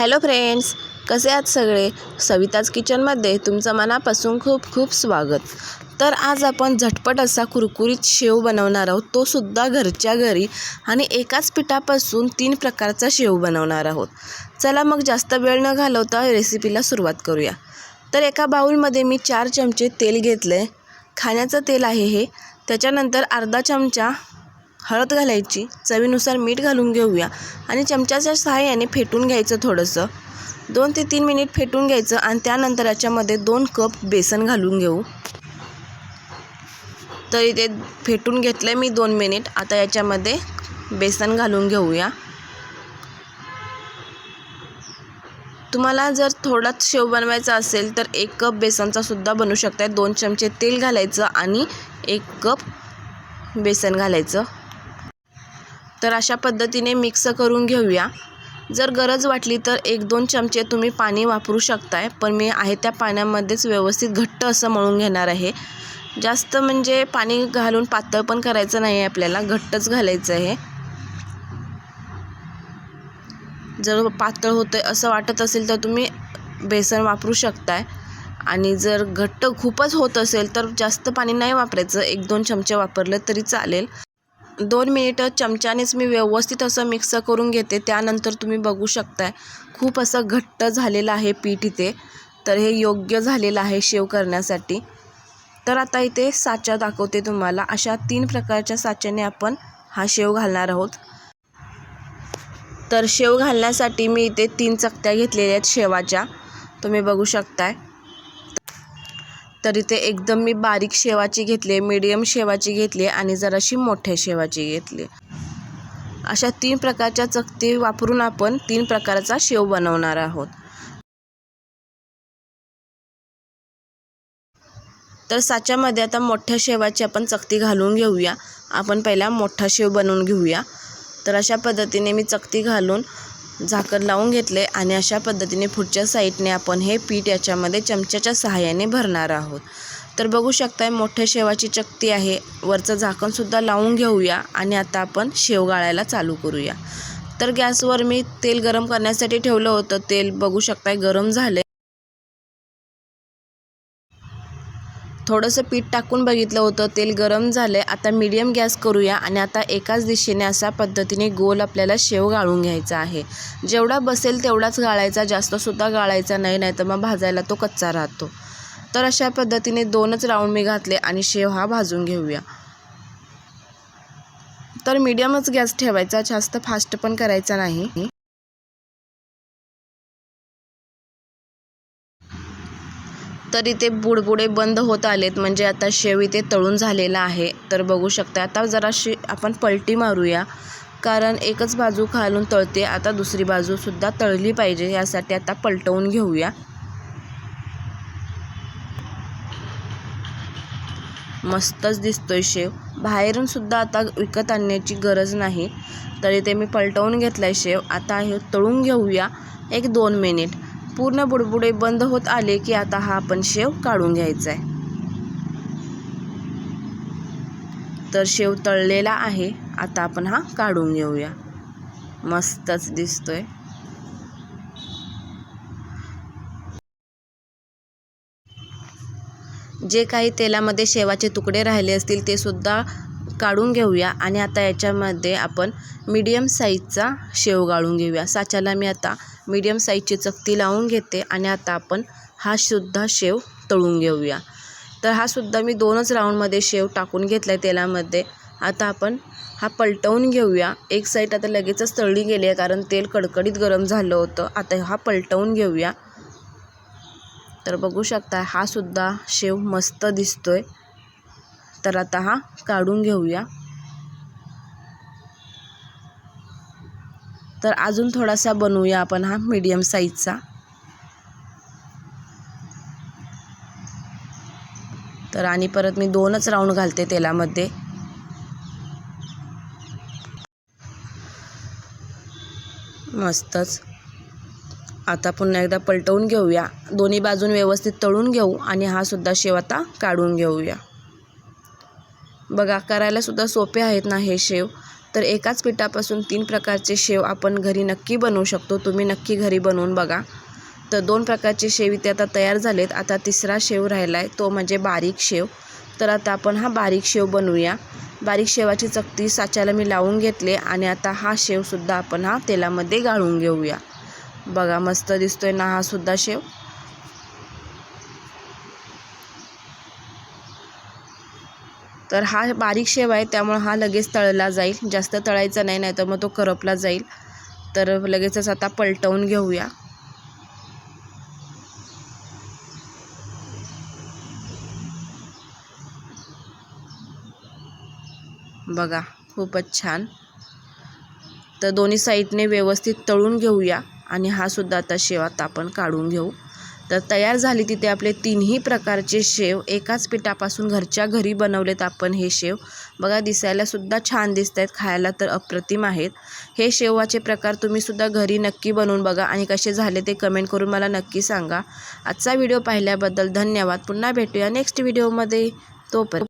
Hello friends कसे आहात सगळे? सविताज किचनमध्ये तुमचं मनापासून खूप खूप स्वागत. तर आज आपण झटपट असा कुरकुरीत शेव बनवणार आहोत. तो सुद्धा घरच्या घरी आणि एकाच पिठापासून तीन प्रकारचा शेव बनवणार आहोत. चला मग जास्त वेळ न घालवता रेसिपीला सुरुवात करूया. तर एका बाऊलमध्ये मी चार चमचे तेल घेतलं आहे खाण्याचं तेल आहे हे. त्याच्यानंतर अर्धा चमचा हळद घालायची चवीनुसार मीठ घालून घेऊया आणि चमच्याच्या सहाय्याने फेटून घ्यायचं थोडंसं. दोन ते तीन मिनिट फेटून घ्यायचं आणि त्यानंतर याच्यामध्ये दोन कप बेसन घालून घेऊ. तर इथे फेटून घेतलं आहे मी दोन मिनिट. आता याच्यामध्ये बेसन घालून घेऊया. तुम्हाला जर थोडाच शेव बनवायचा असेल तर एक कप बेसनचा सुद्धा बनवू शकताय. दोन चमचे तेल घालायचं आणि एक कप बेसन घालायचं. तर अशा पद्धतीने मिक्स करून घेऊया. जर गरज वाटली तर एक दोन चमचे तुम्ही पाणी वापरू शकताय पण मी आहे त्या पाण्यामध्येच व्यवस्थित घट्ट असं मळून घेणार आहे. जास्त म्हणजे पाणी घालून पातळ पण करायचं नाही आहे आपल्याला घट्टच घालायचं आहे. जर पातळ होतं आहे असं वाटत असेल तर तुम्ही बेसन वापरू शकताय. आणि जर घट्ट खूपच होत असेल तर जास्त पाणी नाही वापरायचं एक दोन चमचे वापरलं तरी चालेल. दोन मिनिटं चमच्यानेच मी व्यवस्थित असं मिक्स करून घेते त्यानंतर तुम्ही बघू शकताय. खूप असं घट्ट झालेलं आहे पीठ इथे. तर हे योग्य झालेलं आहे शेव करण्यासाठी. तर आता इथे साचा दाखवते तुम्हाला. अशा तीन प्रकारच्या साच्याने आपण हा शेव घालणार आहोत. तर शेव घालण्यासाठी मी इथे तीन चकत्या घेतलेल्या आहेत शेवाच्या. तुम्ही बघू शकताय. तर इथे एकदम मी बारीक शेवाची घेतली आहे मीडियम शेवाची घेतली आहे आणि जराशी मोठ्या शेवाची घेतली. अशा तीन प्रकारच्या चकती वापरून आपण तीन प्रकारचा शेव बनवणार आहोत. तर साच्यामध्ये आता मोठ्या शेवाची आपण चकती घालून घेऊया. आपण पहिला मोठा शेव बनवून घेऊया. तर अशा पद्धतीने मी चकती घालून झाकण लावून घेतले आणि अशा पद्धतीने पुढच्या साईडने आपण हे पीठ याच्यामध्ये चमच्याच्या सहाय्याने भरणार आहोत. तर बघू शकताय मोठ्या शेवाची चकती आहे. वरचं झाकणसुद्धा लावून घेऊया आणि आता आपण शेव गाळायला चालू करूया. तर गॅसवर मी तेल गरम करण्यासाठी ठेवलं होतं. तेल बघू शकताय गरम झाले थोडंसं पीठ टाकून बघितलं होतं तेल गरम झालं आता मीडियम गॅस करूया आणि आता एकाच दिशेने अशा पद्धतीने गोल आपल्याला शेव गाळून घ्यायचा आहे. जेवढा बसेल तेवढाच गाळायचा जास्तसुद्धा गाळायचा नाही नाही तर मग भाजायला तो कच्चा राहतो. तर अशा पद्धतीने दोनच राऊंड मी घातले आणि शेव हा भाजून घेऊया. तर मीडियमच गॅस ठेवायचा जास्त फास्ट पण करायचा नाही. तर इथे बुडबुडे बंद होत आलेत. म्हणजे आता शेव इथे तळून झालेला आहे. तर बघू शकता आता जराशी आपण पलटी मारूया. कारण एकच बाजू खालून तळते. आता दुसरी बाजूसुद्धा तळली पाहिजे. यासाठी आता पलटवून घेऊया. मस्तच दिसतोय शेव. बाहेरून सुद्धा आता विकत आणण्याची गरज नाही. तर इथे मी पलटवून घेतला आहे शेव. आता हे तळून घेऊया. एक दोन मिनिट. पूर्ण बुडबुडे बंद होत आले की आता हा आपण शेव काढून घ्यायचा आहे तर शेव तळलेला आहे आता आपण हा काढून घेऊया. मस्तच दिसतोय. जे काही तेलामध्ये शेवाचे तुकडे राहिले असतील ते सुद्धा काढून घेऊया आणि आता याच्यामध्ये आपण मीडियम साईजचा शेव गाळून घेऊया. साच्याला मी आता मीडियम साईजची चकती लावून घेते आणि आता आपण हा सुद्धा शेव तळून घेऊया. तर हा सुद्धा मी दोनच राऊंडमध्ये शेव टाकून घेतला आहे तेलामध्ये. आता आपण हा पलटवून घेऊया. एक साईड आता लगेचच तळली गेली आहे कारण तेल कडकडीत गरम झालं होतं. आता हा पलटवून घेऊया. तर बघू शकता हा सुद्धा शेव मस्त दिसतोय. तर आता हा काढून घेऊया. तर अजून थोडासा बनवूया आपण हा मीडियम साईजचा तर आणि परत मी दोनच राऊंड घालते तेलामध्ये. मस्तच. आता पुन्हा एकदा पलटवून घेऊया. दोन्ही बाजून व्यवस्थित तळून घेऊ आणि हा सुद्धा शेव आता काढून घेऊया. बघा करायला सुद्धा सोपे आहेत ना हे शेव. तर एकाच पिठापासून तीन प्रकारचे शेव आपण घरी नक्की बनवू शकतो. तुम्ही नक्की घरी बनवून बघा. तर दोन प्रकारचे शेव इथे आता तयार झालेत. आता तिसरा शेव राहिला आहे तो म्हणजे बारीक शेव. तर आता आपण हा बारीक शेव बनवूया. बारीक शेवाची चकती साच्याला मी लावून घेतले आणि आता हा शेवसुद्धा आपण हा तेलामध्ये गाळून घेऊया. बघा मस्त दिसतोय ना हा सुद्धा शेव. तर हा बारीक शेव आहे त्यामुळं हा लगेच तळला जाईल. जास्त तळायचा नाही नाही तर मग तो करपला जाईल. तर लगेचच आता पलटवून घेऊया. बघा खूपच छान. तर दोन्ही साईडने व्यवस्थित तळून घेऊया. आणि हा सुद्धा आता शेव आता आपण काढून घेऊ. तर तयार झाली तिथे आपले तिन्ही प्रकारचे शेव. एकाच पिठापासून घरच्या घरी बनवलेत आपण हे शेव. बघा दिसायलासुद्धा छान दिसत आहेत खायला तर अप्रतिम आहेत. हे शेवाचे प्रकार तुम्हीसुद्धा घरी नक्की बनवून बघा आणि कसे झाले ते कमेंट करून मला नक्की सांगा. आजचा व्हिडिओ पाहिल्याबद्दल धन्यवाद. पुन्हा भेटूया नेक्स्ट व्हिडिओमध्ये तोपर्यंत